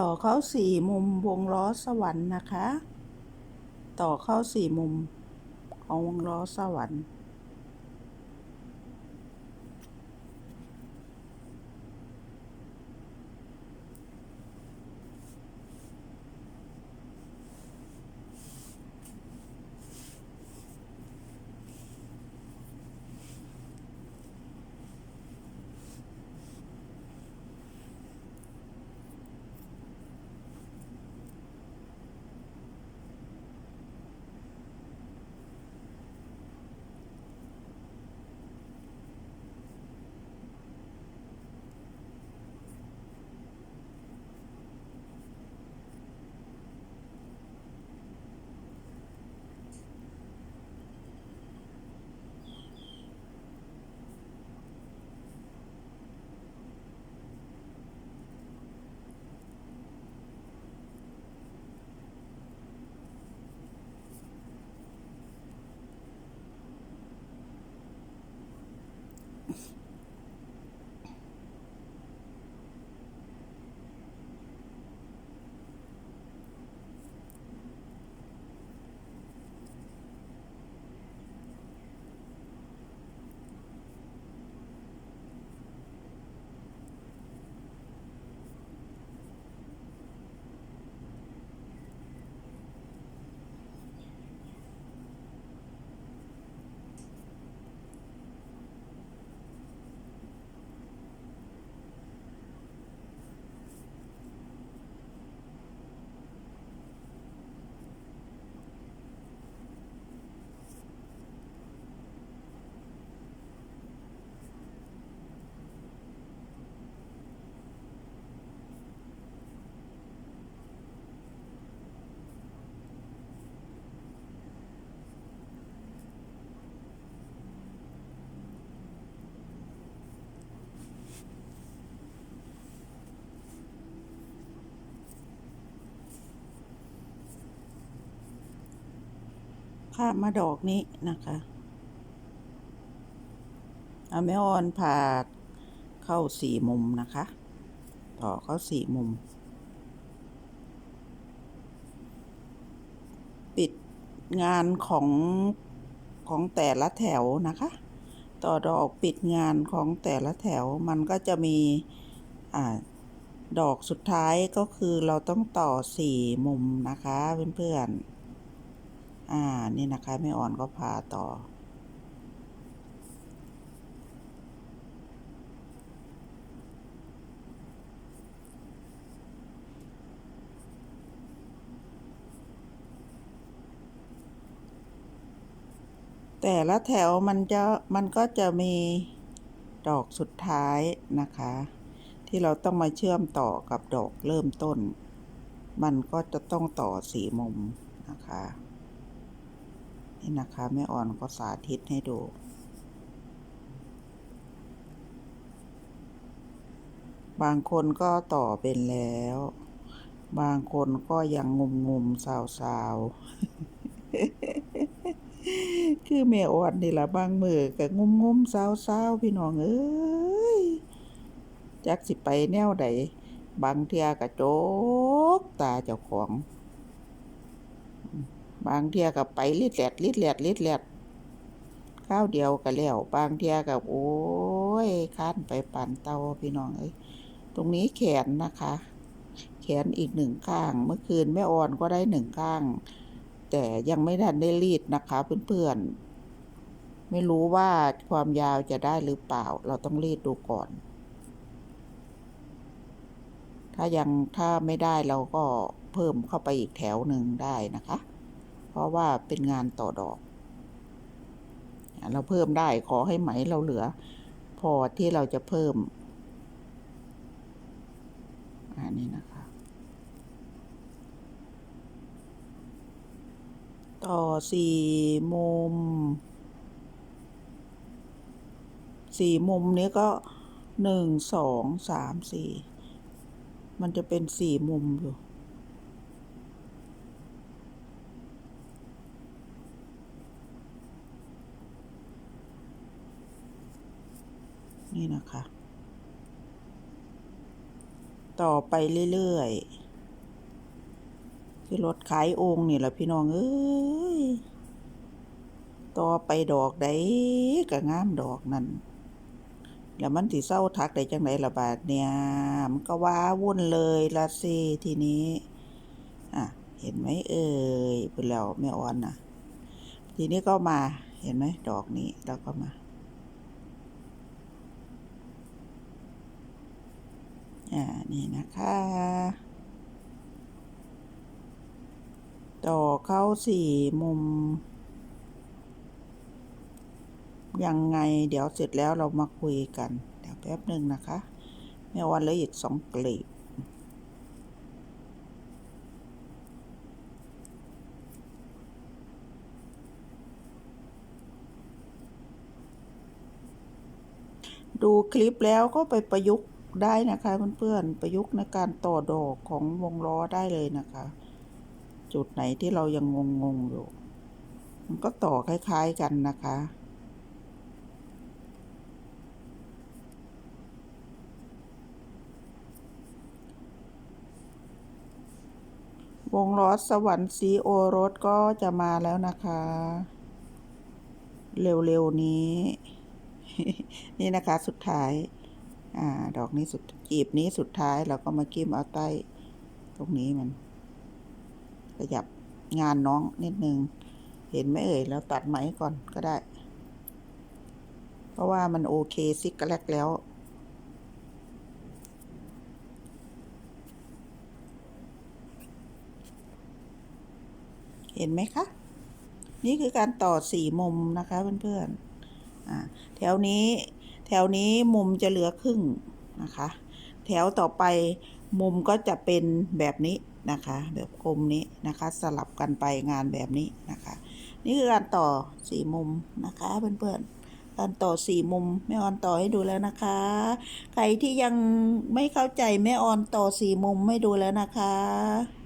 ต่อเข้าสี่มุมวงล้อสวรรค์นะคะ ต่อเข้าสี่มุมของวงล้อสวรรค์ ข้ามมาดอกนี้นะคะเอาแม่ออนผ่าเข้าสี่มุมนะคะ ต่อเข้าสี่มุม ปิดงานของของแต่ละแถวนะคะ ต่อดอกปิดงานของแต่ละแถวมันก็จะมีอ่าดอกสุดท้ายก็คือเราต้องต่อสี่มุมนะคะเพื่อนๆ อ่า นี่นะคะไม่อ่อนก็พาต่อ แต่ละแถวมันจะมันก็จะมีดอกสุดท้ายนะคะ ที่เราต้องมาเชื่อมต่อกับดอกเริ่มต้น มันก็จะต้องต่อสีมุมนะคะ นี่นะคะแม่อ่อนก็สาธิตให้ดูบางคนก็ต่อเป็นแล้ว บางคนก็ยังงุมงุมสาวสาวคือแม่อ่อนนี่ละบางมือก็งุมงุมสาวสาวพี่น้องเอ้ยจักสิไปแนวใดบางเทียกระโจกตาเจ้าของ บางเทียกับไปลิดแหลดลิดแหลดลิดแหลดข้าวเดียวก็แล้ว บางเทียกับโอ้ยค้านไปปั่นเตาพี่น้องเอ้ยตรงนี้แขนนะคะ แขนอีกหนึ่งข้าง เมื่อคืนแม่อ่อนก็ได้หนึ่งข้าง แต่ยังไม่ทันได้รีดนะคะเพื่อนๆไม่รู้ว่าความยาวจะได้หรือเปล่า เราต้องรีดดูก่อน ถ้ายังถ้าไม่ได้เราก็เพิ่มเข้าไปอีกแถวหนึ่งได้นะคะ เพราะว่าเป็นงานต่อดอก เราเพิ่มได้ขอให้ไหมเราเหลือ พอที่เราจะเพิ่มอันนี้นะคะ ต่อสี่มุมสี่มุมนี้ก็หนึ่งสองสามสี่มันจะเป็นสี่มุมอยู่ นี่นะคะ ต่อไปเรื่อยๆคือรถขายองค์นี่แหละพี่น้องเอ้ยต่อไปดอกใดก็งามดอกนั่นแล้วมันสิเศร้าทักได้จังไดละบาดเนี่ยมันก็ว้าวุ่นเลยละสิทีนี้อะเห็นไหมเอ่ยเพิ่นแล้วแม่อ่อนนะทีนี้ก็มาเห็นไหมดอกนี้แล้วก็มา อ่า นี่นะคะ ต่อเข้าสี่มุม ยังไงเดี๋ยวเสร็จแล้วเรามาคุยกัน เดี๋ยวแป๊บหนึ่งนะคะแม่วันเหลยอีกสองกลีบดูคลิปแล้วก็ไปประยุกต์ ได้นะคะเพื่อนๆประยุกต์ในการต่อดอกของวงล้อได้เลยนะคะ จุดไหนที่เรายังงงๆอยู่ มันก็ต่อคล้ายๆกันนะคะวงล้อสวรรค์สีโอรสก็จะมาแล้วนะคะ เร็วๆนี้ นี่นะคะสุดท้าย อ่า ดอกนี้สุดจีบนี้สุดท้ายเราก็มากิ้มเอาใต้ ตรงนี้มัน ขยับงานน้องนิดนึง เห็นไหมเอ่ยแล้วตัดไหมก่อนก็ได้ เพราะว่ามันโอเคซิกแลกแล้วเห็นไหมคะ นี่คือการต่อสี่มุมนะคะเพื่อนๆอ่าแถวนี้ แถวนี้มุมจะเหลือครึ่งนะคะ แถวต่อไปมุมก็จะเป็นแบบนี้นะคะ แบบกลมนี้นะคะ สลับกันไปงานแบบนี้นะคะ นี่คือการต่อสี่มุมนะคะเพื่อนๆการต่อสี่มุมแม่ออนต่อให้ดูแล้วนะคะ ใครที่ยังไม่เข้าใจแม่ออนต่อสี่มุมไม่ดูแล้วนะคะ